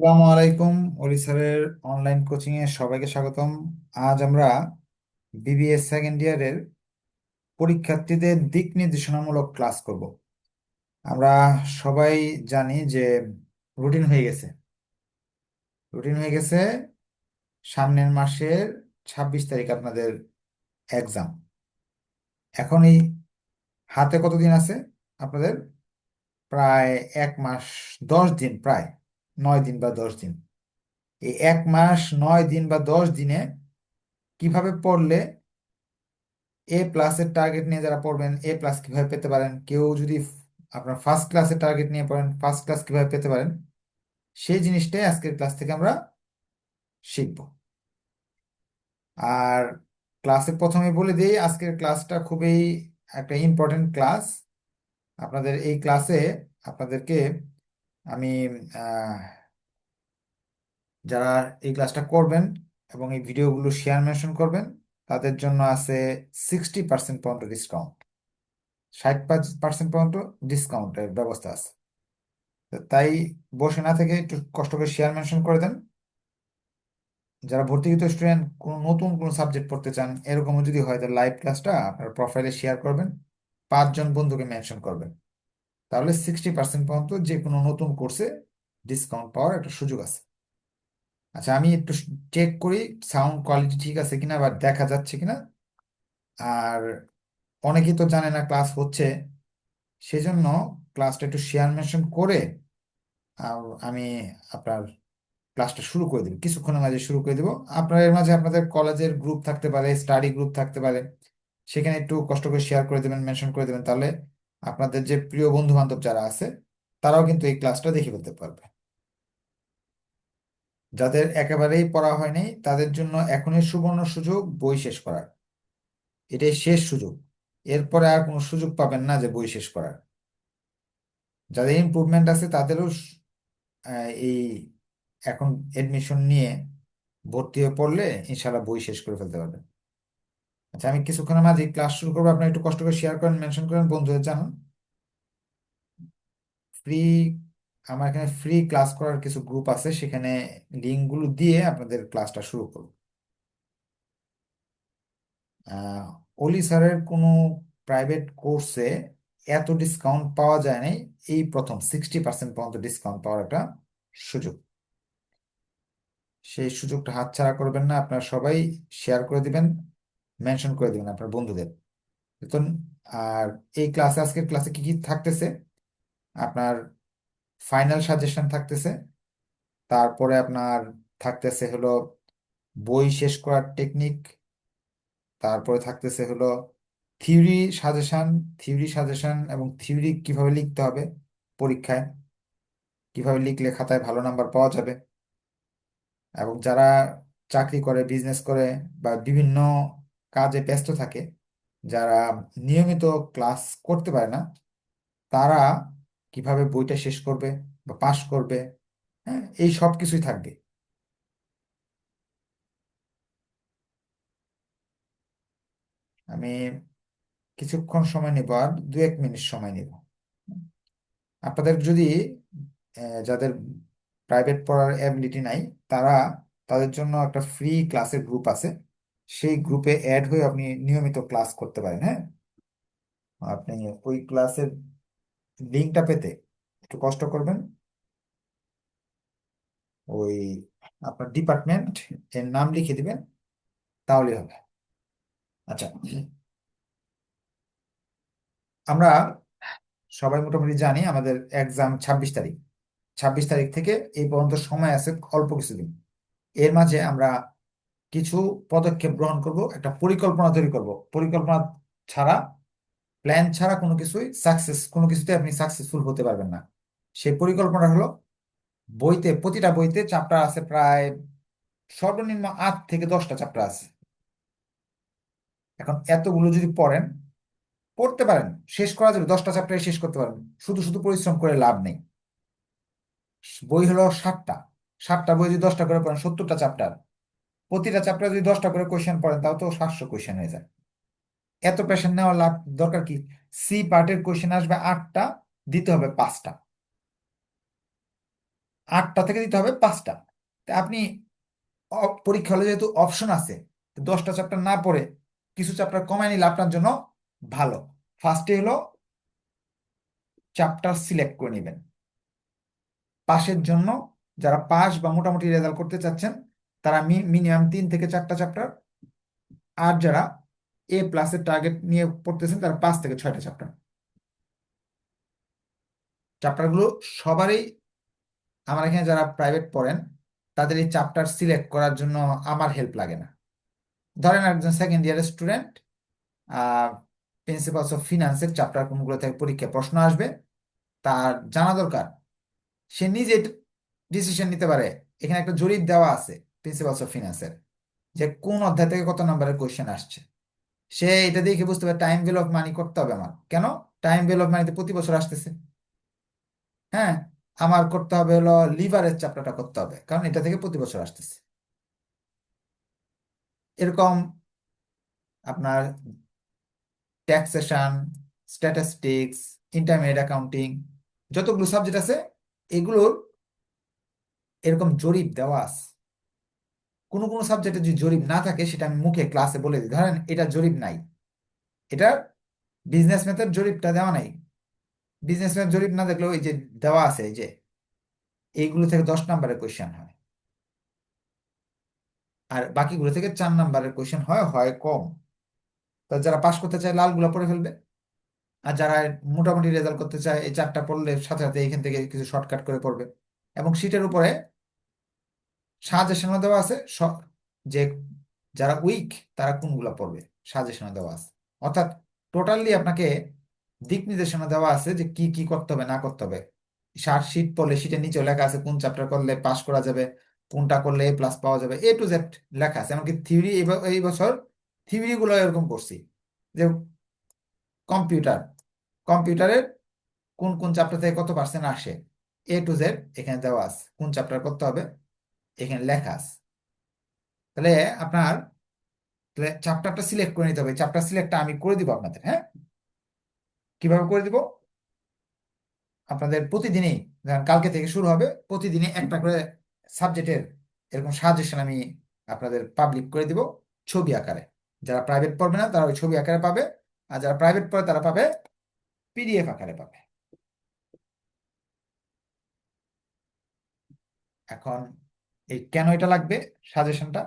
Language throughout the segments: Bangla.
আসসালামু আলাইকুম অলি স্যারের অনলাইন কোচিং এ সবাইকে স্বাগতম। আজ আমরা বিবিএস সেকেন্ড ইয়ারের পরীক্ষার্থীদের দিক নির্দেশনামূলক ক্লাস করব। আমরা সবাই জানি যে রুটিন হয়ে গেছে। রুটিন হয়ে গেছে সামনের মাসের ছাব্বিশ তারিখ আপনাদের এক্সাম এখন এই হাতে কতদিন আছে আপনাদের? প্রায় এক মাস, দশ দিন প্রায়। নয় দিন বা দশ দিন। এই এক মাস নয় দিন বা দশ দিনে কীভাবে পড়লে এ প্লাসের টার্গেট নিয়ে যারা পড়বেন এ প্লাস কীভাবে পেতে পারেন? কেউ যদি আপনার ফার্স্ট ক্লাসের টার্গেট নিয়ে পড়েন ফার্স্ট ক্লাস কীভাবে পেতে পারেন? সেই জিনিসটাই আজকের ক্লাস থেকে আমরা শিখব। আর ক্লাসে প্রথমে বলে দিই, আজকের ক্লাসটা খুবই একটা ইম্পর্টেন্ট ক্লাস আপনাদের এই ক্লাসে আপনাদেরকে আমি যারা এই ক্লাসটা করবেন এবং এই ভিডিওগুলো শেয়ার মেনশন করবেন, তাদের জন্য আছে সিক্সটি পার্সেন্ট পর্যন্ত ডিসকাউন্ট ষাট পার্সেন্ট পর্যন্ত ডিসকাউন্টের ব্যবস্থা আছে। তাই বসে না থেকে একটু কষ্ট করে শেয়ার মেনশন করে দেন। যারা ভর্তিকৃত স্টুডেন্ট কোনো নতুন কোনো সাবজেক্ট পড়তে চান, এরকমও যদি হয়, তাহলে লাইভ ক্লাসটা আপনার প্রোফাইলে শেয়ার করবেন। পাঁচজন বন্ধুকে মেনশন করবেন। তাহলে সিক্সটি পার্সেন্ট পর্যন্ত যে কোনো নতুন কোর্সে ডিসকাউন্ট পাওয়ার একটা সুযোগ আছে। আচ্ছা আমি একটু চেক করি সাউন্ড কোয়ালিটি ঠিক আছে কিনা বা দেখা যাচ্ছে কিনা। আর অনেকেই তো জানে না ক্লাস হচ্ছে, সেজন্য ক্লাসটা একটু শেয়ার মেনশন করে আমি আপনার ক্লাসটা শুরু করে দেবো। কিছুক্ষণের মাঝে শুরু করে দেবো। আপনার এর মাঝে আপনাদের কলেজের গ্রুপ থাকতে পারে স্টাডি গ্রুপ থাকতে পারে। সেখানে একটু কষ্ট করে শেয়ার করে দেবেন মেনশন করে দেবেন। তাহলে আপনাদের যে প্রিয় বন্ধু বান্ধব যারা আছে, তারাও কিন্তু এই ক্লাসটা দেখে ফেলতে পারবে। যাদের একেবারেই পড়া হয়নি, তাদের জন্য এখনই সুবর্ণ সুযোগ বই শেষ করার। এটাই শেষ সুযোগ। এরপরে আর কোনো সুযোগ পাবেন না যে বই শেষ করার। যাদের ইমপ্রুভমেন্ট আছে, তাদেরও এই এখন এডমিশন নিয়ে ভর্তি হয়ে পড়লে ইনশাল্লাহ বই শেষ করে ফেলতে পারবেন। আচ্ছা আমি কিছুক্ষণের মাঝে ক্লাস শুরু করব। আপনার একটু কষ্ট করে শেয়ার করেন মেনশন করেন, বন্ধুদের জানান। ফ্রি আমার এখানে ফ্রি ক্লাস করার কিছু গ্রুপ আছে, সেখানে লিঙ্কগুলো দিয়ে আপনাদের ক্লাসটা শুরু করব। অলি স্যারের কোনো প্রাইভেট কোর্সে এত ডিসকাউন্ট পাওয়া যায় নাই, এই প্রথম সিক্সটি পার্সেন্ট পর্যন্ত ডিসকাউন্ট পাওয়ার একটা সুযোগ। সেই সুযোগটা হাতছাড়া করবেন না, আপনারা সবাই শেয়ার করে দিবেন। মেনশন করে দিবেন আপনার বন্ধুদের। আর এই ক্লাসে আজকের ক্লাসে কি কি থাকতেছে? আপনার ফাইনাল সাজেশন থাকতেছে। তারপরে আপনার থাকতেছে হলো বই শেষ করার টেকনিক তারপরে থাকতেছে হলো থিওরি সাজেশন থিওরি সাজেশন এবং থিওরি কীভাবে লিখতে হবে পরীক্ষায়। কীভাবে লিখলে খাতায় ভালো নাম্বার পাওয়া যাবে? এবং যারা চাকরি করে বিজনেস করে বা বিভিন্ন কাজে ব্যস্ত থাকে, যারা নিয়মিত ক্লাস করতে পারে না, তারা কীভাবে বইটা শেষ করবে বা পাশ করবে হ্যাঁ এই সব কিছুই থাকবে। আমি কিছুক্ষণ সময় নেব আর দু এক মিনিট সময় নেব। আপনাদের যদি যাদের প্রাইভেট পড়ার অ্যাবিলিটি নাই, তারা তাদের জন্য একটা ফ্রি ক্লাসের গ্রুপ আছে। সেই গ্রুপে অ্যাড হয়ে আপনি নিয়মিত ক্লাস করতে পারেন হ্যাঁ? আপনি ওই ক্লাসের লিঙ্কটা পেতে একটু কষ্ট করবেন। ওই আপনার ডিপার্টমেন্ট এর নাম লিখে দিবেন তাহলে হবে। আচ্ছা। আমরা সবাই মোটামুটি জানি আমাদের এক্সাম ছাব্বিশ তারিখ। ছাব্বিশ তারিখ থেকে এই পর্যন্ত সময় আছে অল্প কিছুদিন। এর মাঝে আমরা কিছু পদক্ষেপ গ্রহণ করব, একটা পরিকল্পনা তৈরি করব। পরিকল্পনা ছাড়া প্ল্যান ছাড়া কোনো কিছুই সাকসেস কোনো কিছুতে আপনি সাকসেসফুল হতে পারবেন না। সেই পরিকল্পনা হলো বইতে, প্রতিটা বইতে চ্যাপ্টার আছে প্রায় সর্বনিম্ন আট থেকে দশটা চ্যাপ্টার আছে। এখন এতগুলো যদি পড়েন, পড়তে পারেন, শেষ করা যাবে, দশটা চ্যাপ্টারে শেষ করতে পারেন। শুধু শুধু পরিশ্রম করে লাভ নেই। বই হলো ষাটটা ষাটটা বই যদি দশটা করে পড়েন, সত্তরটা চ্যাপ্টার প্রতিটা চ্যাপ্টার যদি দশটা করে কোয়েশ্চেন পড়েন, তাও তো সাতশো কোয়েশ্চেন হয়ে যায়। এত প্রেশার নেওয়া লাভ দরকার কি? সি পার্টের কোয়েশ্চেন আসবে আটটা, দিতে হবে পাঁচটা। আটটা থেকে দিতে হবে পাঁচটা। তা আপনি পরীক্ষা হলে যেহেতু অপশন আছে দশটা চ্যাপ্টার না পড়ে কিছু চ্যাপ্টার কমায় নিলে আপনার জন্য ভালো। ফার্স্টে হলো চ্যাপ্টার সিলেক্ট করে নেবেন। পাশের জন্য যারা পাস বা মোটামুটি রেজাল্ট করতে চাচ্ছেন তারা মিনিমাম তিন থেকে চারটা চ্যাপ্টার আর যারা এ প্লাসের টার্গেট নিয়ে পড়তেছেন তারা পাঁচ থেকে ছয়টা চ্যাপ্টার চ্যাপ্টারগুলো সবারই, আমার এখানে যারা প্রাইভেট পড়েন, তাদের এই চ্যাপ্টার সিলেক্ট করার জন্য আমার হেল্প লাগে না। ধরেন একজন সেকেন্ড ইয়ারের স্টুডেন্ট প্রিন্সিপালস অফ ফিনান্সের চ্যাপ্টার কোনগুলো থেকে পরীক্ষায় প্রশ্ন আসবে, তার জানা দরকার। সে নিজে ডিসিশন নিতে পারে। এখানে একটা জরিপ দেওয়া আছে। প্রিন্সিপালস অফ ফিনান্সের যে কোন অধ্যায় থেকে কত নম্বরের কোয়েশ্চেন আসছে। সে এটা দেখে বুঝতে পারে টাইম ভ্যালু অফ মানি করতে হবে আমার। কেন? টাইম ভ্যালু অফ মানিতে প্রতি বছর আসতেছে। হ্যাঁ? আমার করতে হবে হলো লিভারের চ্যাপ্টারটা করতে হবে, কারণ এটা থেকে প্রতি বছর আসতেছে। এরকম আপনার ট্যাক্সেশন স্ট্যাটিস্টিক্স ইন্টারমিডিয়েট অ্যাকাউন্টিং যতগুলো সাবজেক্ট আছে, এগুলোর এরকম জরিপ দেওয়া আছে। কোনো কোনো সাবজেক্টে যদি জরিপ না থাকে, সেটা আমি মুখে ক্লাসে বলে দিই। ধরেন এটা জরিপ নাই। এটা বিজনেস ম্যাথের জরিপটা দেওয়া নাই। বিজনেস ম্যাথ জরিপ না দেখলেও এই যে দেওয়া আছে, এই যে, এইগুলো থেকে দশ নম্বরের কোয়েশ্চেন হয়। আর বাকিগুলো থেকে চার নম্বরের কোয়েশ্চেন হয় হয় কম। তো যারা পাশ করতে চায়, লালগুলো পড়ে ফেলবে। আর যারা মোটামুটি রেজাল্ট করতে চায়, এই চারটা পড়লে সাথে সাথে এখান থেকে কিছু শর্টকাট করে পড়বে। এবং সিটের উপরে সাজেশনও দেওয়া আছে যে যারা উইক তারা কোনগুলো পড়বে? সাজেশনও দেওয়া আছে। অর্থাৎ টোটালি আপনাকে দিক নির্দেশনা দেওয়া আছে যে কি কি করতে হবে, না করতে হবে। ষাট শীট পড়লে শীটের নিচে লেখা আছে কোন চ্যাপ্টার করলে পাস করা যাবে, কোনটা করলে এ প্লাস পাওয়া যাবে এ টু জেড লেখা আছে। এমনকি থিওরি এই বছর থিওরি গুলো এরকম করছি যে কম্পিউটার কম্পিউটারের কোন কোন চ্যাপ্টার থেকে কত পার্সেন্ট আসে? এ টু জেড এখানে দেওয়া আছে। কোন চ্যাপ্টার করতে হবে? এখানে লেখা আছে। তাহলে আপনার চ্যাপ্টারটা সিলেক্ট করে নিতে হবে। চ্যাপ্টার সিলেক্টটা আমি করে দিব আপনাদের হ্যাঁ? কীভাবে করে দিব? আপনাদের প্রতিদিনই, ধরেন কালকে থেকে শুরু হবে, প্রতিদিনই একটা করে সাবজেক্টের এরকম সাজেশন আমি আপনাদের পাবলিক করে দিব ছবি আকারে। যারা প্রাইভেট পড়বে না, তারা ওই ছবি আকারে পাবে, আর যারা প্রাইভেট পড়ে, তারা পাবে পিডিএফ আকারে পাবে। এখন এই কেন এটা লাগবে? সাজেশনটা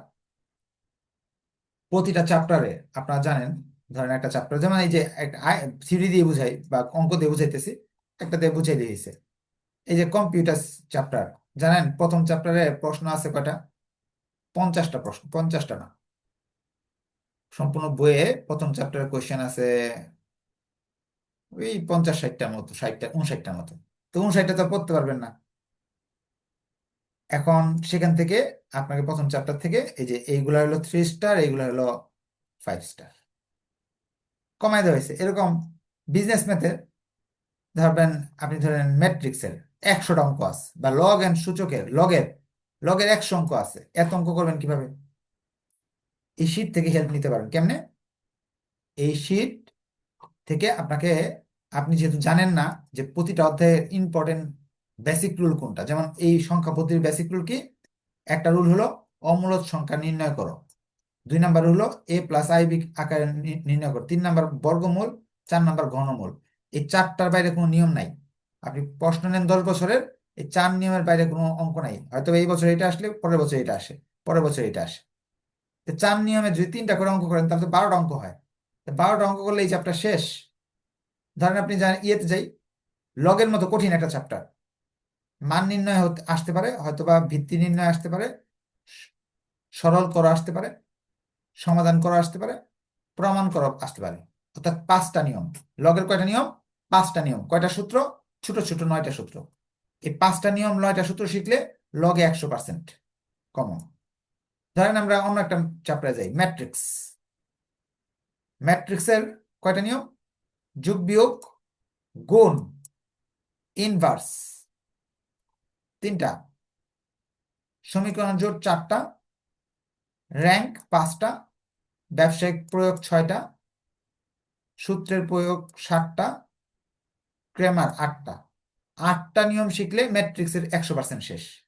প্রতিটা চ্যাপ্টারে আপনারা জানেন, ধরেন একটা চ্যাপ্টার যেমন এই যে থিওরি দিয়ে বুঝাই বা অঙ্ক দিয়ে বুঝাইতেছি, একটা দিয়ে বুঝাই দিয়েছে। এই যে কম্পিউটার চ্যাপ্টার জানেন? প্রথম চ্যাপ্টারে প্রশ্ন আছে কয়টা? পঞ্চাশটা প্রশ্ন, পঞ্চাশটা না। সম্পূর্ণ বইয়ে প্রথম চ্যাপ্টারে কোয়েশ্চেন আছে ওই পঞ্চাশ ষাটটার মতো, ষাটটা উনষাটটার মতো। তো উনষাটটা তো পড়তে পারবেন না। এখন সেখান থেকে আপনাকে প্রথম চ্যাপ্টার থেকে এই যে এইগুলা হলো থ্রি স্টার এইগুলা হলো ফাইভ স্টার কমাই দেওয়া হয়েছে। এরকম বিজনেস ম্যাথে ধরবেন আপনি ধরেন ম্যাট্রিক্সের একশোটা অঙ্ক আছে বা লগ এন্ড সূচকের লগের লগের একশো অঙ্ক আছে। এত অঙ্ক করবেন কীভাবে? এই শীট থেকে হেল্প নিতে পারেন কেমনে? এই শীট থেকে আপনাকে, আপনি যেহেতু জানেন না যে প্রতিটা অধ্যায়ের ইম্পর্টেন্ট বেসিক রুল কোনটা? যেমন এই সংখ্যা পদ্ধতির বেসিক রুল কি? একটা রুল হলো অমূলদ সংখ্যা নির্ণয় করো। দুই নাম্বার হলো এ প্লাস আই বি আকারে নির্ণয় করো। তিন নাম্বার বর্গমূল, চার নাম্বার ঘনমূল। এই চারটার বাইরে কোনো নিয়ম নাই। আপনি প্রশ্ন নেন দশ বছরের, এই চার নিয়মের বাইরে কোনো অঙ্ক নাই। হয়তো এই বছর এটা আসলে, পরের বছর এটা আসে, পরের বছর এটা আসে। তো চার নিয়মে যদি তিনটা করে অঙ্ক করেন, তাহলে তো বারোটা অঙ্ক হয়। বারোটা অঙ্ক করলে এই চ্যাপ্টার শেষ। ধরেন আপনি ইয়েতে যাই লগের মতো কঠিন একটা চ্যাপ্টার মান নির্ণয় আসতে পারে, হয়তোবা ভিত্তি নির্ণয় আসতে পারে, সরল করা আসতে পারে, সমাধান করা আসতে পারে, প্রমাণ করা আসতে পারে। অর্থাৎ পাঁচটা নিয়ম। লগের কয়টা নিয়ম? পাঁচটা নিয়ম। কয়টা সূত্র? ছোট ছোট নয়টা সূত্র। এই পাঁচটা নিয়ম, নয়টা সূত্র শিখলে লগে একশো পার্সেন্ট কমন ধরেন আমরা অন্য একটা চ্যাপ্টারে যাই। ম্যাট্রিক্স ম্যাট্রিক্সের কয়টা নিয়ম? যোগ বিয়োগ গুণ ইনভার্স তিনটা। সমীকরণ জোট চারটা। র্যাঙ্ক পাঁচটা। ব্যবসায়িক প্রয়োগ ছয়টা। সূত্রের প্রয়োগ সাতটা। ক্রেমার আটটা। আটটা নিয়ম শিখলে ম্যাট্রিক্সের একশো পার্সেন্ট শেষ।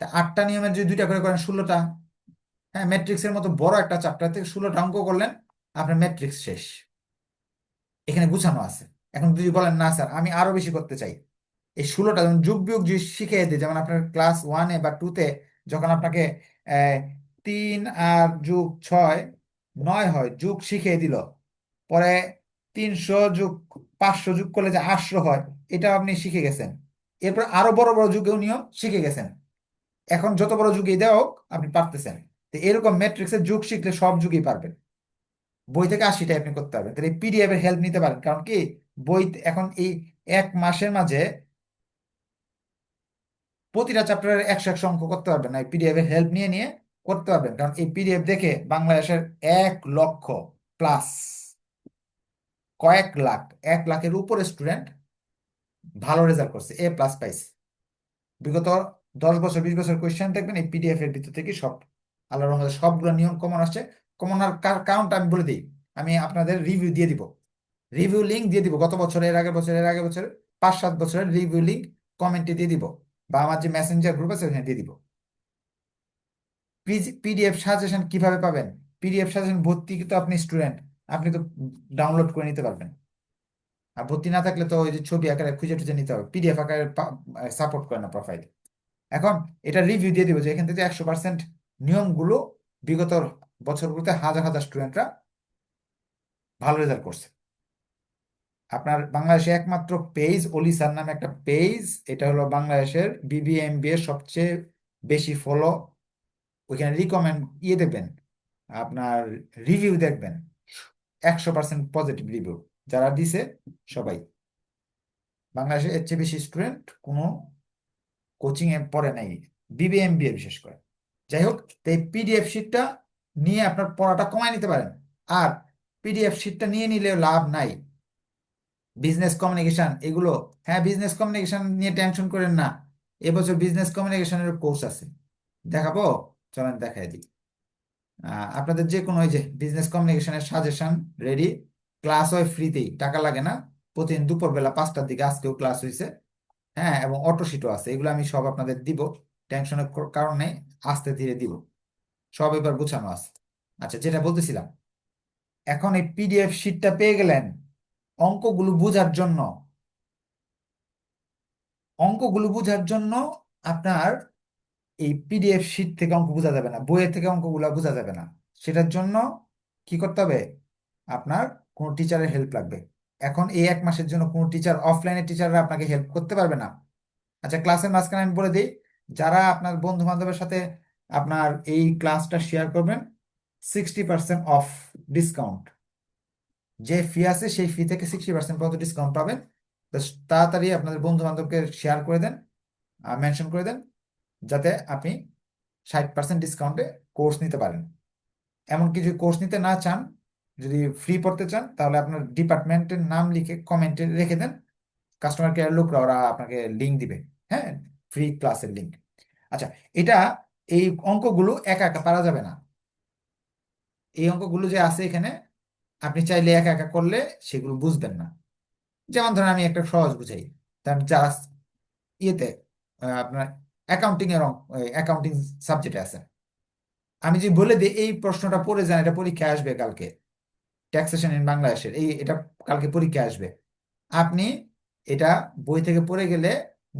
তা আটটা নিয়মের যদি দুইটা করে করেন ষোলোটা। হ্যাঁ ম্যাট্রিক্সের মতো বড় একটা চ্যাপ্টার থেকে ষোলোটা অঙ্ক করলেন, আপনার ম্যাট্রিক্স শেষ। এখানে গুছানো আছে। এখন যদি বলেন, না স্যার, আমি আরও বেশি করতে চাই। এই ষোলোটা যেমন যুগ বিয়োগ যদি শিখিয়ে দিই, যেমন আপনার ক্লাস ওয়ানে বা টুতে যখন আপনাকে তিন আর যুগ ছয়, নয় হয়, যুগ শিখিয়ে দিল, পরে তিনশো যুগ পাঁচশো যুগ করলে যে আটশো হয় এটা আপনি শিখে গেছেন। এরপর আরও বড় বড় যুগেও নিয়ম শিখে গেছেন। এখন যত বড় যুগে দেওয়া হোক, আপনি পারতেছেন। তো এরকম ম্যাট্রিক্সের যুগ শিখলে সব যুগই পারবেন। বই থেকে আশিটা আপনি করতে পারবেন। তাহলে পিডিএফ এর হেল্প নিতে পারেন। কারণ কি? বই এখন এই এক মাসের মাঝে প্রতিটা চ্যাপ্টারের একশো একশো অঙ্ক করতে পারবেন না। এই পিডিএফ এর হেল্প নিয়ে নিয়ে করতে পারবেন। কারণ এই পিডিএফ দেখে বাংলাদেশের এক লক্ষ প্লাস কয়েক লাখ, এক লাখের উপরে স্টুডেন্ট ভালো রেজাল্ট করছে এ প্লাস পাইছে। বিগত দশ বছর, বিশ বছর কোয়েশ্চেন দেখবেন, এই পিডিএফ এর ভিতর থেকে সব আল্লাহ রহমতে সবগুলো নিয়ম কমন আসছে। কমন আর কারণটা আমি বলে দিই। আমি আপনাদের রিভিউ দিয়ে দিব। রিভিউ লিঙ্ক দিয়ে দিব। গত বছরের এর আগের বছরের এর আগের বছরের, পাঁচ সাত বছরের রিভিউ লিঙ্ক কমেন্টে দিয়ে দিব। বা আমার যে মেসেঞ্জার গ্রুপ আছে, ওখানে দিয়ে দিব। পিডিএফ সাজেশন কীভাবে পাবেন? পিডিএফ সাজেশন ভর্তি তো আপনি স্টুডেন্ট আপনি তো ডাউনলোড করে নিতে পারবেন। আর ভর্তি না থাকলে তো ওই যে ছবি আকারে খুঁজে টুজে নিতে হবে। পিডিএফ আকারে সাপোর্ট করে না প্রোফাইল এখন এটা রিভিউ দিয়ে দিব যে এখান থেকে একশো পার্সেন্ট নিয়মগুলো বিগত বছরগুলোতে হাজার হাজার স্টুডেন্টরা ভালো রেজাল্ট করছে। আপনার বাংলাদেশে একমাত্র পেজ অলি স্যার নামে একটা পেজ এটা হলো বাংলাদেশের বিবিএমবি এর সবচেয়ে বেশি ফলো ওইখানে রিকমেন্ড ইয়ে দেখবেন, আপনার রিভিউ দেখবেন, একশো পার্সেন্ট পজিটিভ রিভিউ যারা দিছে সবাই। বাংলাদেশে এর চেয়ে বেশি স্টুডেন্ট কোনো কোচিং এ পড়ে নাই বিবিএমবিএ বিশেষ করে। যাই হোক এই পিডিএফ শিটটা নিয়ে আপনার পড়াটা কমায় নিতে পারেন। আর পিডিএফ শিটটা নিয়ে নিলে লাভ নাই। বিজনেস কমিউনিকেশন এগুলো হ্যাঁ বিজনেস কমিউনিকেশন নিয়ে টেনশন করেন না। এবছর বিজনেস কমিউনিকেশনের কোর্স আছে। দেখাবো, চলেন দেখাই দিই। আপনাদের যে কোনো ওই যে বিজনেস কমিউনিকেশনের সাজেশন রেডি ক্লাস হয় ফ্রিতেই টাকা লাগে না। প্রতিদিন দুপুরবেলা পাঁচটার দিকে আজকেও ক্লাস হয়েছে হ্যাঁ এবং অটো শিটও আছে, এগুলো আমি সব আপনাদের দিব। টেনশনের কারণে আস্তে ধীরে দিব। সব এবার গুছানো আছে। আচ্ছা যেটা বলতেছিলাম, এখন এই পিডিএফ শিটটা পেয়ে গেলেন অঙ্কগুলো বোঝার জন্য, অঙ্কগুলো বোঝার জন্য আপনার এই পিডিএফ শিট থেকে অঙ্ক বোঝা যাবে না, বইয়ের থেকে অঙ্কগুলো বোঝা যাবে না। সেটার জন্য কি করতে হবে? আপনার কোনো টিচারের হেল্প লাগবে। এখন এই এক মাসের জন্য কোনো টিচার অফলাইনের টিচাররা আপনাকে হেল্প করতে পারবে না। আচ্ছা ক্লাসের মাঝখানে আমি বলে দিই, যারা আপনার বন্ধু বান্ধবের সাথে আপনার এই ক্লাসটা শেয়ার করবেন সিক্সটি পার্সেন্ট অফ ডিসকাউন্ট যে ফি আছে, সেই ফি থেকে সিক্সটি পার্সেন্ট পর্যন্ত ডিসকাউন্ট পাবেন। তো তাড়াতাড়ি আপনাদের বন্ধু বান্ধবকে শেয়ার করে দেন মেনশন করে দেন, যাতে আপনি ষাট পার্সেন্ট ডিসকাউন্টে কোর্স নিতে পারেন। এমনকি যদি কোর্স নিতে না চান, যদি ফ্রি পড়তে চান, তাহলে আপনার ডিপার্টমেন্টের নাম লিখে কমেন্টে রেখে দেন। কাস্টমার কেয়ার লোকরা ওরা আপনাকে লিঙ্ক দিবে হ্যাঁ? ফ্রি ক্লাসের লিঙ্ক আচ্ছা এটা এই অঙ্কগুলো একা একা পারা যাবে না। এই অঙ্কগুলো যে আছে এখানে আপনি চাইলে একা একা করলে সেগুলো বুঝবেন না। যেমন ধরেন আমি একটা সহজ বুঝাই। তার যারা ইয়েতে আপনার অ্যাকাউন্টিং এর অ্যাকাউন্টিং সাবজেক্টে আছে। আমি যদি বলে দিই, এই প্রশ্নটা পড়ে যান, এটা পরীক্ষায় আসবে কালকে। ট্যাক্সেশন ইন বাংলাদেশের এই, এটা কালকে পরীক্ষায় আসবে। আপনি এটা বই থেকে পড়ে গেলে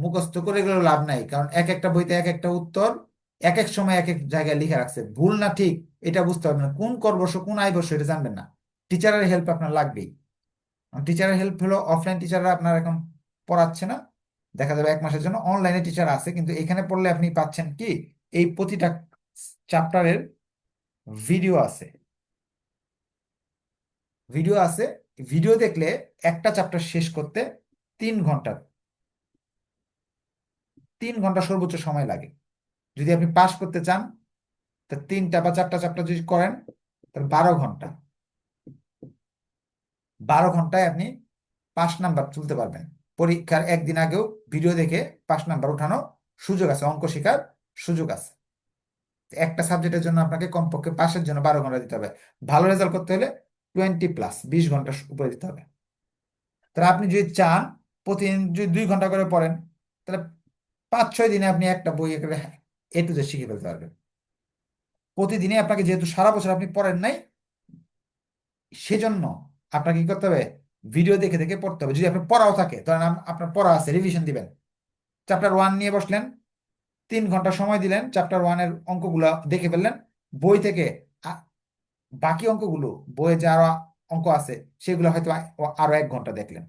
মুখস্থ করে গেলেও লাভ নাই। কারণ এক একটা বইতে এক একটা উত্তর এক এক সময় এক এক জায়গায় লিখে রাখছে। ভুল না ঠিক, এটা বুঝতে পারবেন না। কোন করবর্ষ কোন আয় বর্ষ এটা জানবেন না। টিচারের হেল্প আপনার লাগবেই। টিচারের হেল্প হলো অফলাইন টিচাররা আপনার এখন পড়াচ্ছে না। দেখা যাবে এক মাসের জন্য অনলাইনে টিচার আছে, কিন্তু এখানে পড়লে আপনি পাচ্ছেন কি, এই প্রতিটা চ্যাপ্টারের ভিডিও আছে। ভিডিও আছে ভিডিও দেখলে একটা চ্যাপ্টার শেষ করতে তিন ঘণ্টা তিন ঘণ্টা সর্বোচ্চ সময় লাগে। যদি আপনি পাস করতে চান, তা তিনটা বা চারটা চ্যাপ্টার যদি করেন, তাহলে বারো ঘণ্টা। বারো ঘন্টায় আপনি পাঁচ নাম্বার তুলতে পারবেন। পরীক্ষার একদিন আগেও ভিডিও দেখে পাঁচ নাম্বার উঠানো সুযোগ আছে, অঙ্ক শেখার সুযোগ আছে। একটা সাবজেক্টের জন্য আপনাকে কমপক্ষে পাশের জন্য বারো ঘণ্টা দিতে হবে। ভালো রেজাল্ট করতে হলে টোয়েন্টি প্লাস, বিশ ঘণ্টা উপরে দিতে হবে। তাহলে আপনি যদি চান, প্রতিদিন যদি দুই ঘণ্টা করে পড়েন, তাহলে পাঁচ, ছয় দিনে আপনি একটা বই একেবারে এ টু জেড শিখে ফেলতে পারবেন। প্রতিদিনে আপনাকে যেহেতু সারা বছর আপনি পড়েন নাই, সেজন্য আপনাকে কি করতে হবে? ভিডিও দেখে দেখে পড়তে হবে। যদি আপনার পড়াও থাকে, ধরেন আপনার পড়া আছে রিভিশন দিবেন। চ্যাপ্টার ওয়ান নিয়ে বসলেন, তিন ঘণ্টা সময় দিলেন চ্যাপ্টার ওয়ানের অঙ্কগুলো দেখে ফেললেন। বই থেকে বাকি অঙ্কগুলো, বইয়ে যা অঙ্ক আছে, সেগুলো হয়তো আরও এক ঘণ্টা দেখলেন।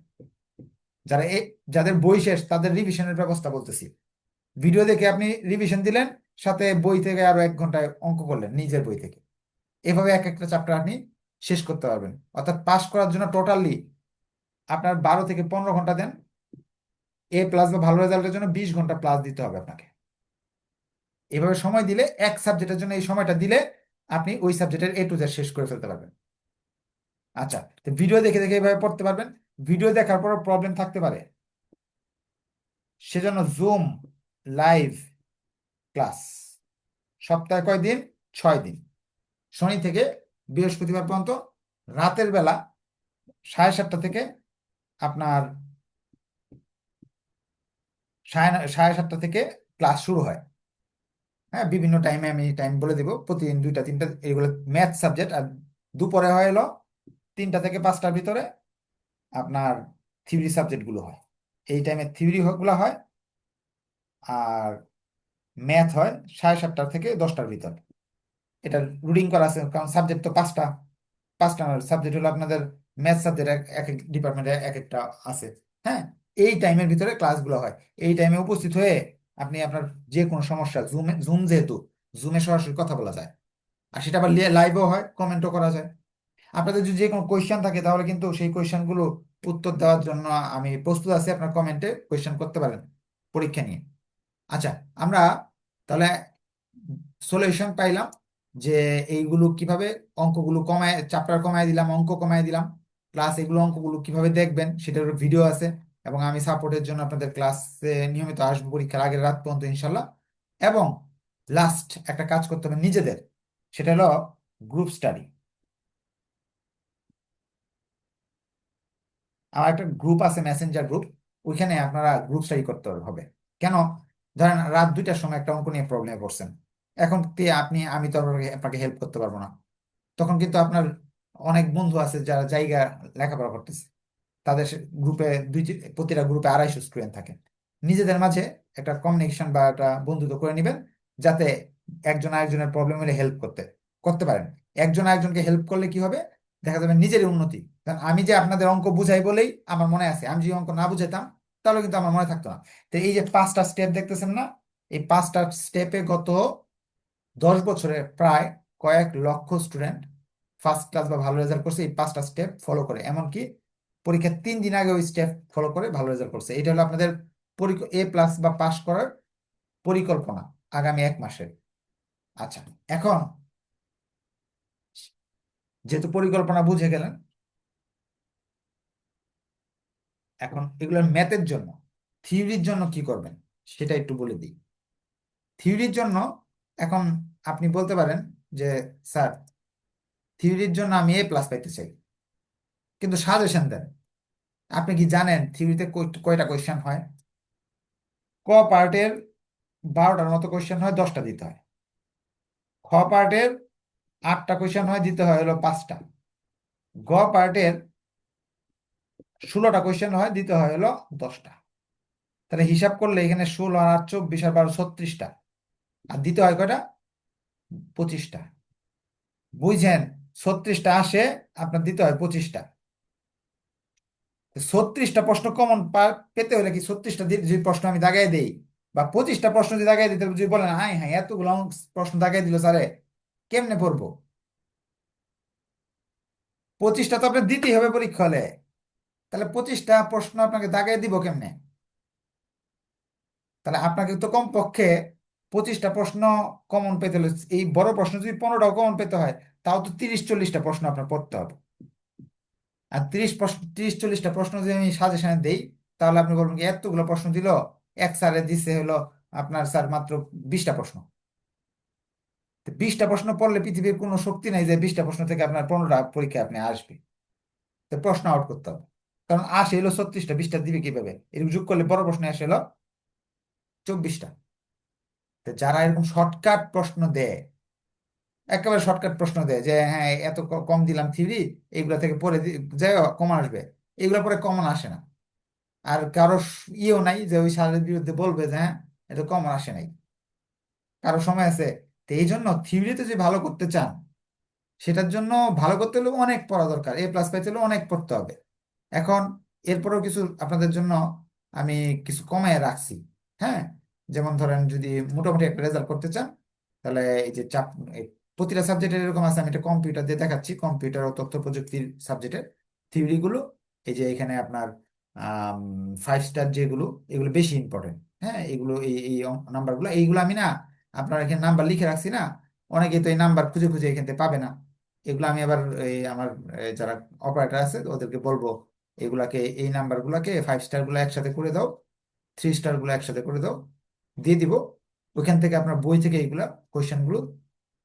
যারা যাদের বই শেষ, তাদের রিভিশনের ব্যবস্থা বলতেছি। ভিডিও দেখে আপনি রিভিশন দিলেন, সাথে বই থেকে আরও এক ঘন্টায় অঙ্ক করলেন, নিজের বই থেকে। এভাবে এক একটা চ্যাপ্টার আপনি শেষ করতে পারবেন। অর্থাৎ পাস করার জন্য টোটালি আপনার বারো থেকে পনেরো ঘণ্টা দেন। এ প্লাস বা ভালো রেজাল্টের জন্য বিশ ঘণ্টা প্লাস দিতে হবে আপনাকে। এভাবে সময় দিলে এক সাবজেক্টের জন্য এই সময়টা দিলে আপনি ওই সাবজেক্টের এ টু জেড শেষ করে ফেলতে পারবেন। আচ্ছা তো ভিডিও দেখে দেখে এভাবে পড়তে পারবেন। ভিডিও দেখার পরও প্রবলেম থাকতে পারে। সেজন্য জুম লাইভ ক্লাস সপ্তাহে কয় দিন ছয় দিন। শনি থেকে বৃহস্পতিবার পর্যন্ত রাতের বেলা সাড়ে সাতটা থেকে আপনার সাড়ে সাড়ে সাতটা থেকে ক্লাস শুরু হয়। হ্যাঁ বিভিন্ন টাইমে আমি টাইম বলে দেবো। প্রতিদিন দুইটা, তিনটা, এগুলো ম্যাথ সাবজেক্ট আর দুপুরে হয় এলো তিনটা থেকে পাঁচটার ভিতরে আপনার থিওরি সাবজেক্টগুলো হয়। এই টাইমে থিওরি গুলো হয় আর ম্যাথ হয় সাড়ে সাতটার থেকে দশটার ভিতর। এটা রুটিং করা আছে, কারণ সাবজেক্ট তো পাঁচটা পাঁচটা সাবজেক্ট হলো আপনাদের ম্যাথ সাবজেক্ট এক এক ডিপার্টমেন্টে এক একটা আছে হ্যাঁ? এই টাইমের ভিতরে ক্লাসগুলো হয়। এই টাইমে উপস্থিত হয়ে আপনি আপনার যে কোনো সমস্যা জুমে জুম যেহেতু জুমে সরাসরি কথা বলা যায়। আর সেটা আবার লাইভও হয় কমেন্টও করা যায়। আপনাদের যদি যে কোনো কোয়েশ্চেন থাকে, তাহলে কিন্তু সেই কোয়েশ্চেনগুলো উত্তর দেওয়ার জন্য আমি প্রস্তুত আছি আপনার কমেন্টে কোয়েশ্চেন করতে পারেন পরীক্ষা নিয়ে। আচ্ছা আমরা তাহলে সলিউশন পাইলাম। যে এইগুলো কীভাবে অঙ্কগুলো কমায় চ্যাপ্টার কমায় দিলাম, অঙ্ক কমায় দিলাম প্লাস এগুলো অঙ্কগুলো কীভাবে দেখবেন সেটার ভিডিও আছে এবং আমি সাপোর্টের জন্য আপনাদের ক্লাসে নিয়মিত আসব পরীক্ষার আগের রাত পর্যন্ত ইনশাল্লাহ। এবং লাস্ট একটা কাজ করতে হবে নিজেদের, সেটা হলো গ্রুপ স্টাডি আমার একটা গ্রুপ আছে মেসেঞ্জার গ্রুপ ওইখানে আপনারা গ্রুপ স্টাডি করতে হবে। কেন? ধরেন রাত দুইটার সময় একটা অঙ্ক নিয়ে প্রবলেমে পড়ছেন। এখন আপনি, আমি তো আপনাকে হেল্প করতে পারব না। তখন কিন্তু আপনার অনেক বন্ধু আছে যারা জায়গা লেখাপড়া করতেছে। তাদের গ্রুপে দুই প্রতিটা গ্রুপে আড়াইশো স্টুডেন্ট থাকে নিজেদের মাঝে একটা কমিউনিকেশন বা একটা বন্ধুত্ব করে নেবেন, যাতে একজন আরেকজনের প্রবলেম হলে হেল্প করতে করতে পারেন। একজন আরেকজনকে হেল্প করলে কি হবে? দেখা যাবে নিজেরই উন্নতি। কারণ আমি যে আপনাদের অঙ্ক বুঝাই বলেই আমার মনে আছে, আমি যদি অঙ্ক না বুঝাইতাম, তাহলে কিন্তু আমার মনে থাকতো না। তো এই যে পাঁচটা স্টেপ দেখতেছেন না, এই পাঁচটা স্টেপে গত দশ বছরে প্রায় কয়েক লক্ষ স্টুডেন্ট ফার্স্ট ক্লাস বা ভালো রেজাল্ট করছে, এই পাঁচটা স্টেপ ফলো করে। এমনকি পরীক্ষার তিন দিন আগে ওই স্টেপ ফলো করে ভালো রেজাল্ট করছে। এটা হলো আপনাদের এ প্লাস বা পাস করার পরিকল্পনা আগামী এক মাসের আচ্ছা এখন যেহেতু পরিকল্পনা বুঝে গেলেন, এখন এগুলোর ম্যাথের জন্য থিওরির জন্য কি করবেন সেটা একটু বলে দিই। থিওরির জন্য এখন আপনি বলতে পারেন যে, স্যার থিওরির জন্য আমি এ প্লাস পাইতে চাই। কিন্তু সাজেশন দেন। আপনি কি জানেন থিওরিতে কয়টা কোয়েশ্চেন হয়? ক পার্টের বারোটার মতো কোয়েশ্চেন হয়, দশটা দিতে হয়। খ পার্টের আটটা কোয়েশ্চেন হয়, দিতে হয় হলো পাঁচটা। গ পার্টের ষোলোটা কোয়েশ্চেন হয়, দিতে হয় হলো দশটা। তাহলে হিসাব করলে এখানে ষোলো আর আট, চব্বিশ আর বারো, ছত্রিশটা। আর দিতে হয় কয়টা? পঁচিশটা। বুঝছেন ছত্রিশটা আসে, আপনার দিতে হয় পঁচিশটা। ছত্রিশটা প্রশ্ন কমন পেতে হলে কি ছত্রিশটা যদি প্রশ্ন আমি দাগাই দিই, বা পঁচিশটা প্রশ্ন যদি দাগাই দিতে যদি বলেন, হাই হ্যাঁ এতগুলো প্রশ্ন দাগাই দিল স্যারে, কেমনে পড়ব? পঁচিশটা তো আপনার দিতেই হবে পরীক্ষা হলে। তাহলে পঁচিশটা প্রশ্ন আপনাকে দাগাই দিব কেমনে? তাহলে আপনাকে তো কমপক্ষে পঁচিশটা প্রশ্ন কমন পেতে হলে, এই বড় প্রশ্ন যদি পনেরোটাও কমন পেতে হয়, তাও তো তিরিশ চল্লিশটা প্রশ্ন আপনার পড়তে হবে। আর তিরিশ প্রশ্ন, তিরিশ চল্লিশটা প্রশ্ন যদি আমি সাজেশনে দেই, তাহলে আপনি বলবেন এতগুলো প্রশ্ন দিল, এক স্যারে দিচ্ছে হলো আপনার স্যার মাত্র বিশটা প্রশ্ন। বিশটা প্রশ্ন পড়লে পৃথিবীর কোনো শক্তি নাই যে বিশটা প্রশ্ন থেকে আপনার পনেরোটা পরীক্ষা আপনি আসবে। তো প্রশ্ন আউট করতে হবে। কারণ আসে এলো ছত্রিশটা, বিশটা দিবে কীভাবে? এরকম যোগ করলে বড় প্রশ্নে আসে এলো চব্বিশটা। তো যারা এরকম শর্টকাট প্রশ্ন দেয়, একেবারে শর্টকাট প্রশ্ন দেয় যে হ্যাঁ এত কম দিলাম থিওরি এগুলা থেকে পরে যাই কমন আসবে। এগুলা পরে কমন আসে না। আর কারও ইয়েও নাই যে, ওই সারের বিরুদ্ধে বলবে যে হ্যাঁ এটা কমন আসে নাই। কারও সময় আছে। তো এই জন্য থিওরিতে যে ভালো করতে চান, সেটার জন্য ভালো করতে হলে অনেক পড়া দরকার। এ প্লাস পাইতে হলে অনেক পড়তে হবে। এখন এরপরেও কিছু আপনাদের জন্য আমি কিছু কমায় রাখছি। হ্যাঁ? যেমন ধরেন যদি মোটামুটি একটা রেজাল্ট করতে চান, তাহলে এই যে চাপ প্রতিটা সাবজেক্টের এরকম আছে, আমি এটা কম্পিউটার দিয়ে দেখাচ্ছি কম্পিউটার ও তথ্য প্রযুক্তির সাবজেক্টের থিওরিগুলো এই যে এখানে আপনার ফাইভ স্টার যেগুলো, এগুলো বেশি ইম্পর্টেন্ট হ্যাঁ? এগুলো, এই এই নাম্বারগুলো এইগুলো আমি না, আপনার এখানে নাম্বার লিখে রাখছি না, অনেকে তো এই নাম্বার খুঁজে খুঁজে এখান থেকে পাবে না। এগুলো আমি আবার, এই আমার যারা অপারেটর আছে, ওদেরকে বলব, এগুলাকে, এই নাম্বারগুলোকে ফাইভ স্টারগুলো একসাথে করে দাও থ্রি স্টারগুলো একসাথে করে দাও দিয়ে দিব। ওইখান থেকে আপনার বই থেকে এইগুলা কোয়েশ্চেনগুলো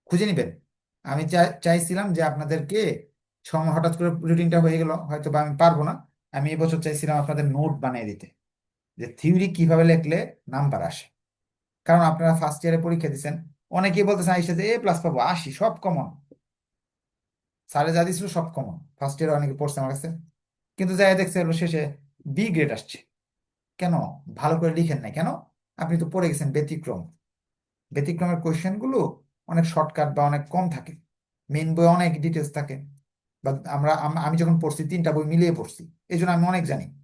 খুঁজে নিবেন। আমি চাই- চাইছিলাম যে আপনাদেরকে সময় হঠাৎ করে রুটিনটা হয়ে গেল, হয়তো বা আমি পারব না। আমি এবছর চাইছিলাম আপনাদের নোট বানিয়ে দিতে, যে থিওরি কীভাবে লিখলে নাম্বার আসে। কারণ আপনারা ফার্স্ট ইয়ারে পরীক্ষা দিচ্ছেন অনেকেই বলতেছেন আইসা যে এ প্লাস পাবো আশি সব কমন স্যারে যা দিছিল সব কমন ফার্স্ট ইয়ারে অনেকে পড়ছে আমার কাছে। কিন্তু যাই দেখছে শেষে বি গ্রেড আসছে। কেন? ভালো করে লিখেন নাই। কেন? আপনি তো পড়ে গেছেন ব্যতিক্রম। ব্যতিক্রমের কোয়েশ্চেনগুলো অনেক শর্টকাট বা অনেক কম থাকে। মেন বই অনেক ডিটেলস থাকে। বা আমরা আম- যখন পড়ছি তিনটা বই মিলিয়ে পড়ছি এই জন্য আমি অনেক জানি।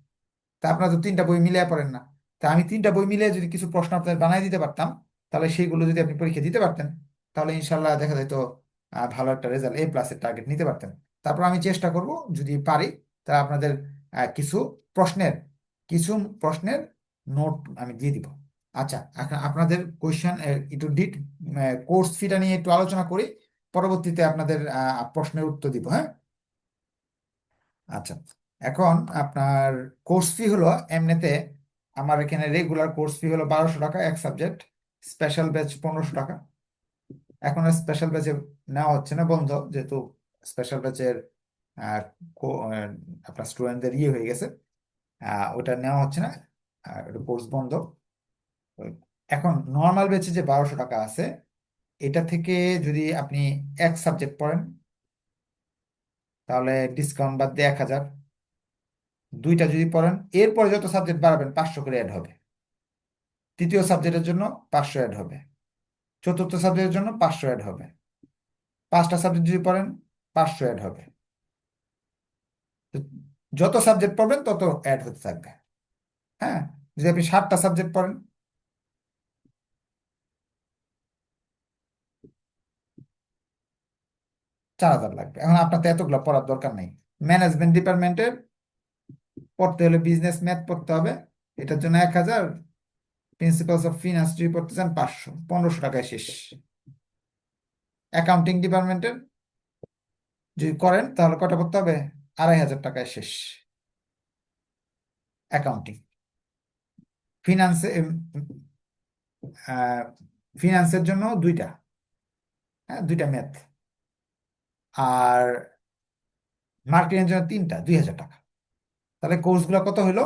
তা আপনারা তো তিনটা বই মিলিয়ে পড়েন না। তা আমি তিনটা বই মিলিয়ে যদি কিছু প্রশ্ন আপনাদের বানিয়ে দিতে পারতাম তাহলে সেইগুলো যদি আপনি পরীক্ষা দিতে পারতেন তাহলে ইনশাল্লাহ দেখা যেত আহ, ভালো একটা রেজাল্ট এ প্লাসের টার্গেট নিতে পারতেন। তারপর আমি চেষ্টা করব যদি পারি তাহলে আপনাদের কিছু প্রশ্নের কিছু প্রশ্নের নোট আমি দিয়ে দিব। আচ্ছা এখন আপনাদের কোয়েশ্চেন একটু ডিট কোর্স ফিটা নিয়ে একটু আলোচনা করি, পরবর্তীতে আপনাদের প্রশ্নের উত্তর দিব হ্যাঁ? আচ্ছা এখন আপনার কোর্স ফি হলো, এমনিতে আমার এখানে রেগুলার কোর্স ফি হলো বারোশো টাকা, এক সাবজেক্ট স্পেশাল ব্যাচ পনেরোশো টাকা। এখন স্পেশাল ব্যাচে নেওয়া হচ্ছে না, বন্ধ, যেহেতু স্পেশাল ব্যাচের আপনার স্টুডেন্টদের ইয়ে হয়ে গেছে ওটা নেওয়া হচ্ছে না, আর কোর্স বন্ধ। এখন নর্মাল বেচে যে বারোশো টাকা আছে, এটা থেকে যদি আপনি এক সাবজেক্ট পড়েন, তাহলে ডিসকাউন্ট বাদ দিয়ে এক হাজার। দুইটা যদি পড়েন, এরপরে যত সাবজেক্ট বাড়াবেন, পাঁচশো করে অ্যাড হবে। তৃতীয় সাবজেক্টের জন্য পাঁচশো অ্যাড হবে। চতুর্থ সাবজেক্টের জন্য পাঁচশো অ্যাড হবে। পাঁচটা সাবজেক্ট যদি পড়েন, পাঁচশো অ্যাড হবে। যত সাবজেক্ট পড়বেন, তত অ্যাড হতে থাকবে। হ্যাঁ? যদি আপনি সাতটা সাবজেক্ট পড়েন চার হাজার লাগবে। এখন আপনার তো এতগুলো পড়ার দরকার নেই। ম্যানেজমেন্ট ডিপার্টমেন্টের পড়তে হলে বিজনেস ম্যাথ পড়তে হবে। এটার জন্য এক হাজার প্রিন্সিপালস অফ ফিনান্স যদি পড়তে চান পাঁচশো। পনেরোশো টাকায় শেষ। অ্যাকাউন্টিং ডিপার্টমেন্টের যদি করেন, তাহলে কটা পড়তে হবে? আড়াই হাজার টাকায় শেষ। অ্যাকাউন্টিং ফিনান্সে ফিনান্সের জন্য দুইটা। হ্যাঁ দুইটা ম্যাথ আর মার্কেটিং জন্য তিনটা, দুই হাজার টাকা। তাহলে কোর্সগুলো কত হলো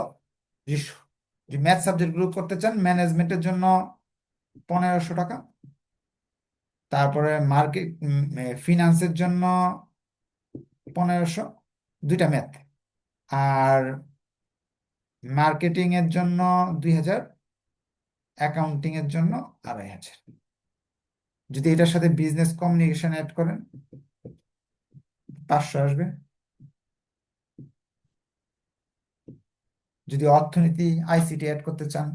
যে ম্যাথ সাবজেক্টগুলো করতে চান ম্যানেজমেন্টের জন্য পনেরোশো টাকা। তারপরে মার্কেট ফিনান্সের জন্য পনেরোশো, দুইটা ম্যাথ আর মার্কেটিং এর জন্য দুই হাজার অ্যাকাউন্টিং এর জন্য আড়াই হাজার। যদি এটার সাথে বিজনেস কমিউনিকেশন অ্যাড করেন পাঁচশো আসবে। যদি অর্থনীতি আইসিটি অ্যাড করতে চান,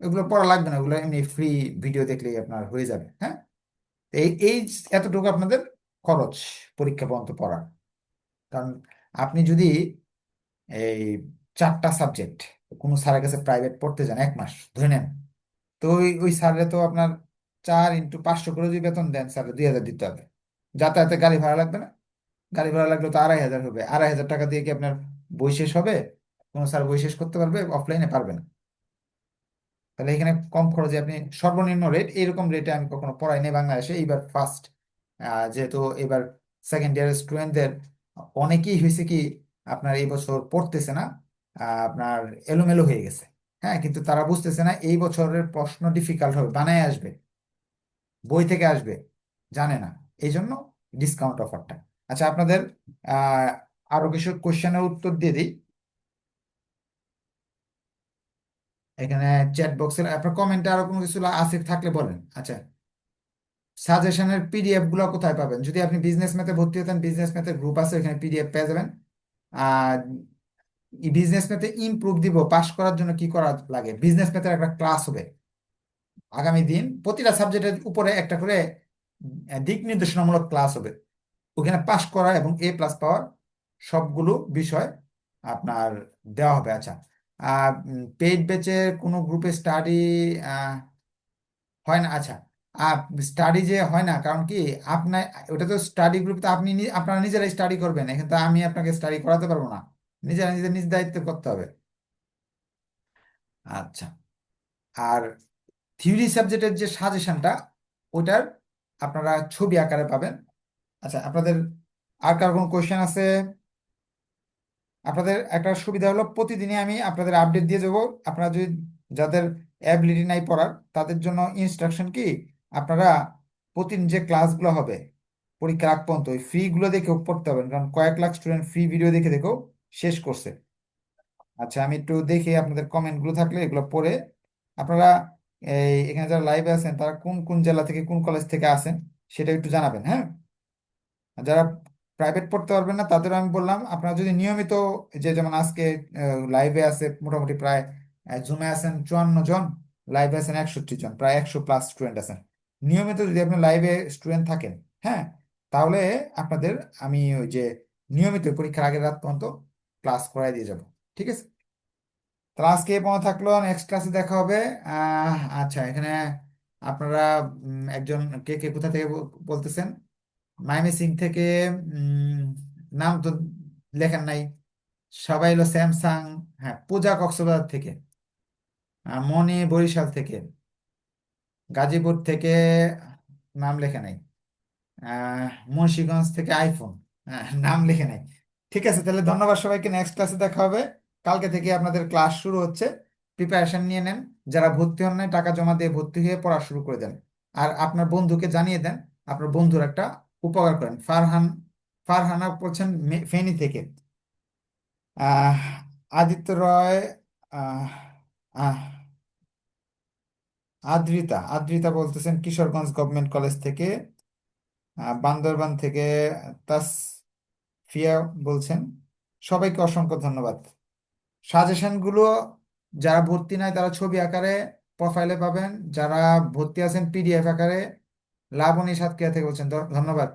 এগুলো পড়া লাগবে না ওগুলো এমনি ফ্রি ভিডিও দেখলেই আপনার হয়ে যাবে হ্যাঁ? এই এই এতটুকু আপনাদের খরচ পরীক্ষা পর্যন্ত পড়ার। কারণ আপনি যদি এই চারটা সাবজেক্ট কোনো স্যারের কাছে প্রাইভেট পড়তে যান এক মাস, ধরে নেন, তো ওই ওই স্যারে তো আপনার চার ইন্টু পাঁচশো করে যদি বেতন দেন স্যারে দুই হাজার দিতে হবে। যাতায়াতে গাড়ি ভাড়া লাগবে না। গাড়ি ভাড়া লাগলে তো আড়াই হাজার হবে। আড়াই হাজার টাকা দিয়ে কি আপনার বই শেষ হবে? কোনো স্যার বই শেষ করতে পারবে? অফলাইনে পারবে না তাহলে এখানে কম খরচে আপনি সর্বনিম্ন রেট এরকম রেটে আমি কখনো পড়াই বাংলাদেশে। এইবার ফার্স্ট যেহেতু এবার সেকেন্ড ইয়ারের স্টুডেন্টদের অনেকেই হয়েছে কি, আপনার এই বছর পড়তেছে না আপনার এলোমেলো হয়ে গেছে। হ্যাঁ কিন্তু তারা বুঝতেছে না, এই বছরের প্রশ্ন ডিফিকাল্ট হবে, বানায় আসবে, বই থেকে আসবে, জানে না। এই জন্য ডিসকাউন্ট অফারটা আচ্ছা আপনাদের আরও কিছু কোশ্চেনের উত্তর দিয়ে দিই। এখানে চ্যাট বক্সের আপনার কমেন্টে আরও কোনো কিছু আছে থাকলে বলেন। আচ্ছা সাজেশনের পিডিএফগুলো কোথায় পাবেন? যদি আপনি বিজনেস ম্যাথে ভর্তি হতেন বিজনেস ম্যাথের গ্রুপ আছে ওখানে পিডিএফ পেয়ে যাবেন। আর বিজনেস ম্যাথে ইমপ্রুভ দিব পাস করার জন্য কি করা লাগে? বিজনেস ম্যাথের একটা ক্লাস হবে। আগামী দিন প্রতিটা সাবজেক্টের উপরে একটা করে দিক নির্দেশনামূলক ক্লাস হবে। ওখানে পাস করা এবং এ প্লাস পাওয়ার সবগুলো বিষয় আপনার দেওয়া হবে। আচ্ছা পেইড ব্যাচের কোনো গ্রুপে স্টাডি হয় না। আচ্ছা স্টাডি যে হয় না, কারণ কি আপনার ওটা তো স্টাডি গ্রুপ তো আপনি আপনারা নিজেরাই স্টাডি করবেন, এখানে তো আমি আপনাকে স্টাডি করাতে পারব না। নিজেরা নিজের নিজ দায়িত্ব করতে হবে। আচ্ছা আর থিওরি সাবজেক্টের যে সাজেশনটা ওটার আপনারা ছবি আকারে পাবেন। আচ্ছা আপনাদের আর কার কোনো কোয়েশ্চেন আছে? আপনাদের একটা সুবিধা হলো প্রতিদিনই আমি আপনাদের আপডেট দিয়ে দেবো। আপনারা যদি যাদের অ্যাবিলিটি নাই পড়ার, তাদের জন্য ইনস্ট্রাকশন কি? আপনারা প্রতিদিন যে ক্লাসগুলো হবে, পরীক্ষার আগ পর্যন্ত, ওই ফ্রি গুলো দেখেও পড়তে হবে কারণ কয়েক লাখ স্টুডেন্ট ফ্রি ভিডিও দেখে দেখেও শেষ করছে। আচ্ছা আমি একটু দেখি আপনাদের কমেন্টগুলো থাকলে, এগুলো পড়ে। আপনারা এই, এখানে যারা লাইভে আছেন, তারা কোন কোন জেলা থেকে, কোন কলেজ থেকে আসেন, সেটা একটু জানাবেন হ্যাঁ? যারা প্রাইভেট পড়তে পারবেন না, তাদের আমি বললাম, আপনারা যদি নিয়মিত যে যেমন আজকে লাইভে আছে মোটামুটি প্রায় জুমে আছেন চুয়ান্ন জন লাইভে আছেন একষট্টি জন, প্রায় একশো প্লাস স্টুডেন্ট আছেন। নিয়মিত যদি আপনি লাইভে স্টুডেন্ট থাকেন হ্যাঁ তাহলে আপনাদের আমি ওই যে নিয়মিত পরীক্ষার আগের রাত পর্যন্ত ক্লাস করাই দিয়ে যাব, ঠিক আছে? তাহলে আজকে এই পর্যন্ত থাকল নেক্সট ক্লাসে দেখা হবে। আচ্ছা এখানে আপনারা একজন কে কে কোথা থেকে বলতেছেন? মাইমিসিং থেকে নাম তো লেখেন নাই। সবাই হলো স্যামসাং হ্যাঁ পূজা কক্সবাজার থেকে মনি বরিশাল থেকে, গাজীপুর থেকে নাম লেখে নাই মুন্সিগঞ্জ থেকে আইফোন নাম লিখে নাই। ঠিক আছে, তাহলে ধন্যবাদ সবাইকে নেক্সট ক্লাসে দেখা হবে। কালকে থেকে আপনাদের ক্লাস শুরু হচ্ছে। প্রিপারেশন নিয়ে নেন। যারা ভর্তি হন নাই, টাকা জমা দিয়ে ভর্তি হয়ে পড়া শুরু করে দেন। আর আপনার বন্ধুকে জানিয়ে দেন। আপনার বন্ধুর একটা উপকার করেন। ফারহান, ফারহানা বলছেন ফেনী থেকে। আদিত্য রয় আদ্রিতা আদ্রিতা বলতেছেন কিশোরগঞ্জ গভর্নমেন্ট কলেজ থেকে। বান্দরবান থেকে তাস ফিয়া বলছেন। সবাইকে অসংখ্য ধন্যবাদ। সাজেশনগুলো যারা ভর্তি নাই, তারা ছবি আকারে প্রোফাইলে পাবেন। যারা ভর্তি আছেন পিডিএফ আকারে লাবণী সাতক্ষীরা থেকে বলছেন? ধন্যবাদ।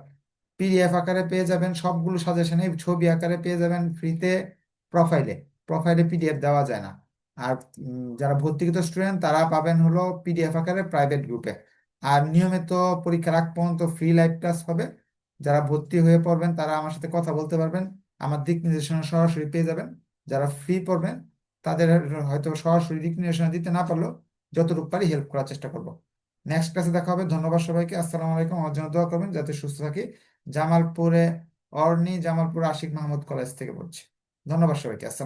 পিডিএফ আকারে পেয়ে যাবেন সবগুলো সাজেশনে, ছবি আকারে পেয়ে যাবেন ফ্রিতে প্রোফাইলে। প্রোফাইলে পিডিএফ দেওয়া যায় না। আর যারা ভর্তিকৃত স্টুডেন্ট, তারা পাবেন হলো পিডিএফ আকারে প্রাইভেট গ্রুপে। আর নিয়মিত পরীক্ষার আগ পর্যন্ত ফ্রি লাইভ ক্লাস হবে। যারা ভর্তি হয়ে পড়বেন, তারা আমার সাথে কথা বলতে পারবেন। আমার দিক নির্দেশনা সরাসরি পেয়ে যাবেন। যারা ফ্রি পড়বেন, তাদের হয়তো সরাসরি দিক নির্দেশনা দিতে না পারলেও যতটুকু পারি হেল্প করার চেষ্টা করব। নেক্সট ক্লাসে দেখা হবে। ধন্যবাদ সবাইকে। আসসালামু আলাইকুম। আমার জন্য দোয়া করবেন। যাতে সুস্থ থাকি। জামালপুরে অর্নি, জামালপুর আশিক মাহমুদ কলেজ থেকে বলছি ধন্যবাদ সবাইকে। আসসালাম